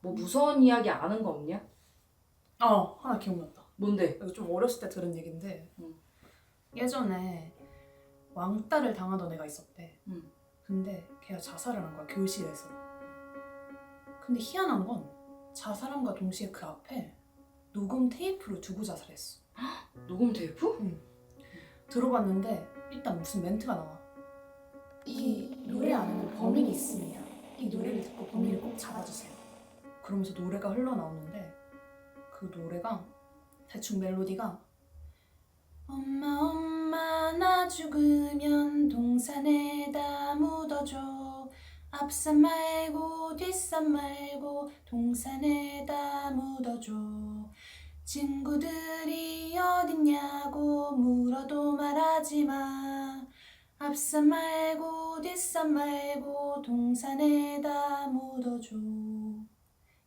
뭐 무서운 이야기 아는 거 없냐? 어 하나 기억났다. 뭔데? 이거 좀 어렸을 때 들은 얘긴데 응. 예전에 왕따를 당하던 애가 있었대. 응. 근데 걔가 자살을 한 거야 교실에서. 근데 희한한 건 자살함과 동시에 그 앞에 녹음 테이프를 두고 자살했어. 녹음 테이프? 들어봤는데 일단 무슨 멘트가 나와. 이 노래 안에는 범인이 있습니다. 이 노래를 듣고 범인을 꼭 잡아주세요. 그러면서 노래가 흘러나오는데 그 노래가 대충 멜로디가 엄마 엄마 나 죽으면 동산에다 묻어줘. 앞산 말고 뒷산 말고 동산에다 묻어줘. 친구들이 어딨냐고 물어도 말하지 마. 앞산 말고 뒷산 말고 동산에다 묻어줘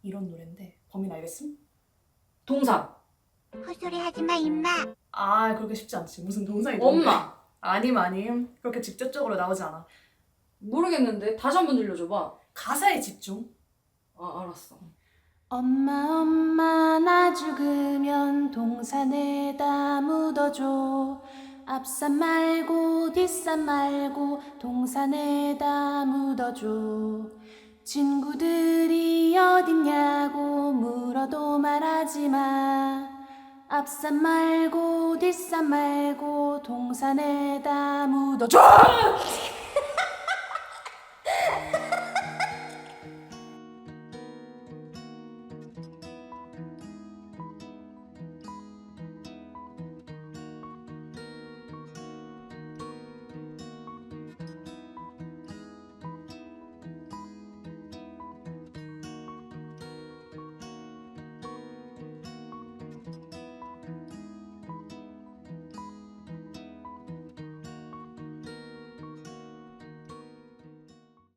이런 노래인데 범인 알겠음? 동산. 헛소리 하지마 임마 아 그렇게 쉽지 않지 무슨 동산이 뭔데? 엄마. 아님 아님 그렇게 직접적으로 나오지 않아 모르겠는데 다시 한 번 들려줘봐. 가사에 집중 아 알았어. 엄마 엄마 나 죽으면 동산에다 묻어줘 앞산 말고 뒷산 말고 동산에다 묻어줘 친구들이 어딨냐고 물어도 말하지 마. 앞산 말고 뒷산 말고 동산에다 묻어줘